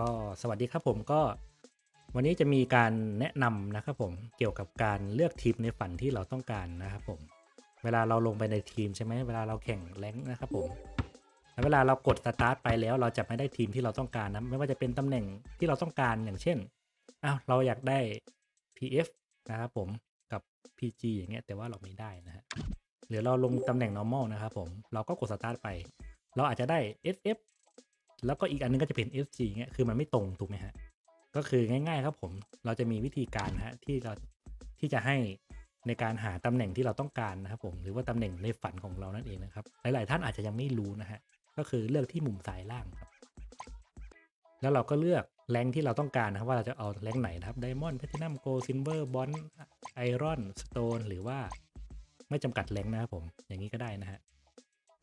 ก็สวัสดีครับผมก็วันนี้จะมีการแนะนำนะครับผมเกี่ยวกับการเลือกทีมในฝันที่เราต้องการนะครับผม เวลาเราลงไปในทีมใช่ไหมเวลาเราแข่งแรงนะครับผมแล้วเวลาเรากดสตาร์ทไปแล้วเราจะไม่ได้ทีมที่เราต้องการนะไม่ว่าจะเป็นตำแหน่งที่เราต้องการอย่างเช่นอ้าวเราอยากได้ PF นะครับผมกับ PG อย่างเงี้ยแต่ว่าเราไม่ได้นะฮะหรือเราลงตำแหน่ง normal นะครับผมเราก็กดสตาร์ทไป เราอาจจะได้ SF แล้วก็อีกอันนึงก็จะเป็น FG เงี้ย คือมันไม่ตรงถูกไหมฮะ ก็คือง่าย ๆ ครับผม เราจะมีวิธีการฮะที่เราที่จะให้ในการหาตำแหน่งที่เราต้องการนะครับผม หรือว่าตำแหน่งในฝันของเรานั่นเองนะครับ หลายๆท่านอาจจะยังไม่รู้นะฮะ ก็คือเลือกที่มุมซ้ายล่างครับ แล้วเราก็เลือกแรงที่เราต้องการนะครับว่าเราจะเอาแรงไหนนะครับไดมอนด์แพทินัมโกลซินเวอร์บอนไอรอนสโตนหรือว่าไม่จำกัดแรงนะครับผม อย่างนี้ก็ได้นะฮะ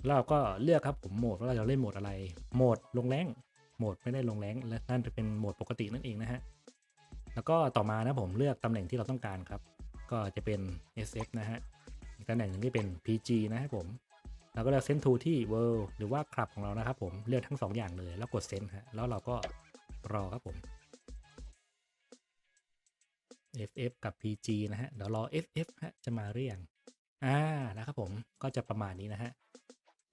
เราก็เลือกครับผมโหมดว่าเราจะเล่นโหมดอะไร โหมดลงแรงโหมดไม่ได้ลงแรงและนั่นจะเป็นโหมดปกตินั่นเองนะฮะ แล้วก็ต่อมานะผมเลือกตำแหน่งที่เราต้องการครับ ก็จะเป็น SF นะฮะตำแหน่งหนึ่งที่เป็น PG นะครับผม แล้วก็เลือกเซนทูที่ World หรือว่าคลับของเรานะครับผม เลือกทั้งสองอย่างเลย แล้วกดเซนฮะ แล้วเราก็รอครับผม FF กับ PG นะฮะ เดี๋ยวรอ FF ฮะ จะมาเรียง อ่า นะครับผม ก็จะประมาณนี้นะฮะ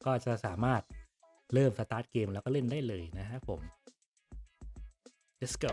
ก็จะสามารถเริ่มสตาร์ทเกมแล้วก็เล่นได้เลยนะครับผม let's go